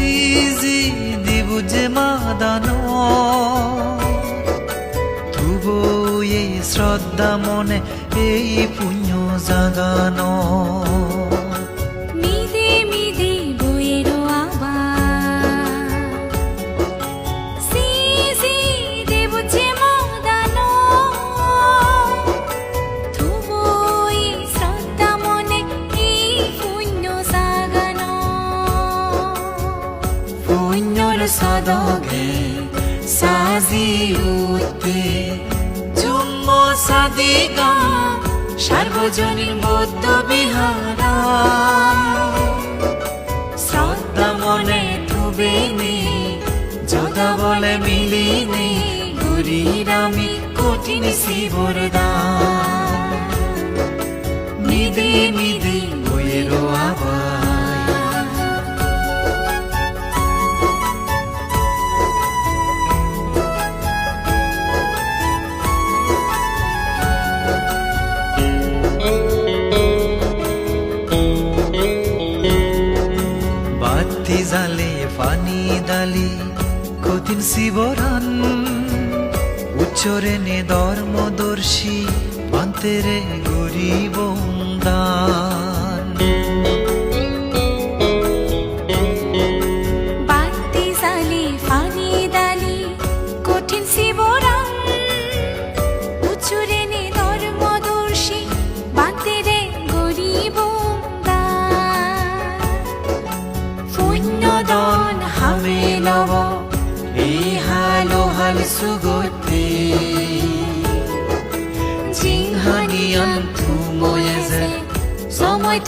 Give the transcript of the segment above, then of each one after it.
Cheesy Dibu যে মাদান তুবো এই শ্রদ্ধা মনে এই পুণ্য জাগানো সদগে সাজি উঠতে। জুম্ম সাদিগা সার্বজনীন বৌদ্ধ বিহারা। শ্রদ্ধা মনে থুবে নে যদা বলে মিলিনে গুরির আমি কঠিন শিবর দান নিদে নিদে কঠিন শিবরান। উচ্চরে নে ধর্মদর্শী অন্তরে গরিব দান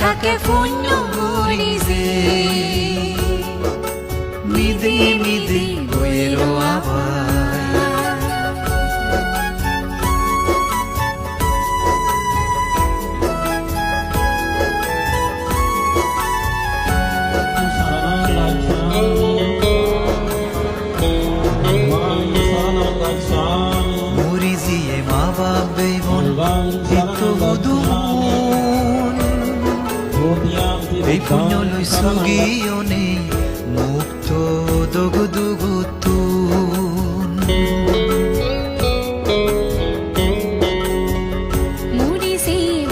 থাকে পুণ্য গুরি যে নিদে নিদে বইয়েরও আবার মরিজিয়ে দুমন এই পুণ্য সুগিয়নে মুক্ত দগু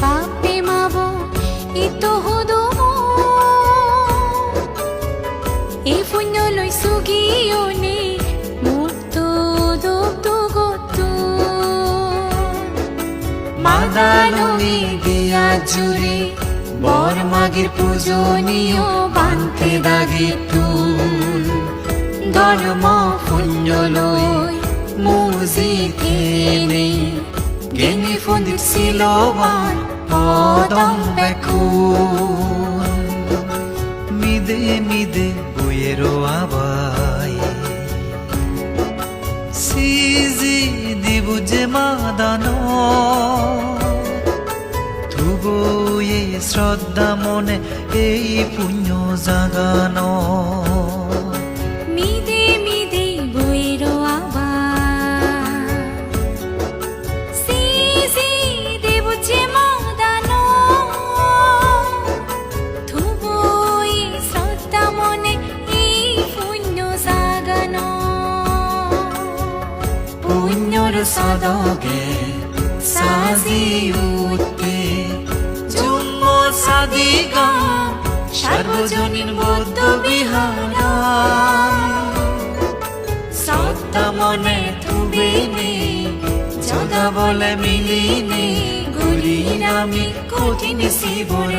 বাপে মাব ই হদো মাদাননি দিয়া জুড়ে বর মাগের পূজনীয় বান্তে দাগে তুল ধর্ম পুণ্য লই, মুজিকে নেই। জ্ঞানী পণ্ডিত শিলবান পদম বেকুল মিদে মিদে বইয়েরও আবাই। সিজি দিব যে মাদানো শ্রদ্ধা মনে এই পুণ্য জাগানো। মিদে মিদে বইরো আবার সি সি সাদিগা সার্বজনীন বৌদ্ধ বিহার সত্তা মনে থুবে নে, জগা বলে মিলিনি গুলি আমি কঠিন শিবর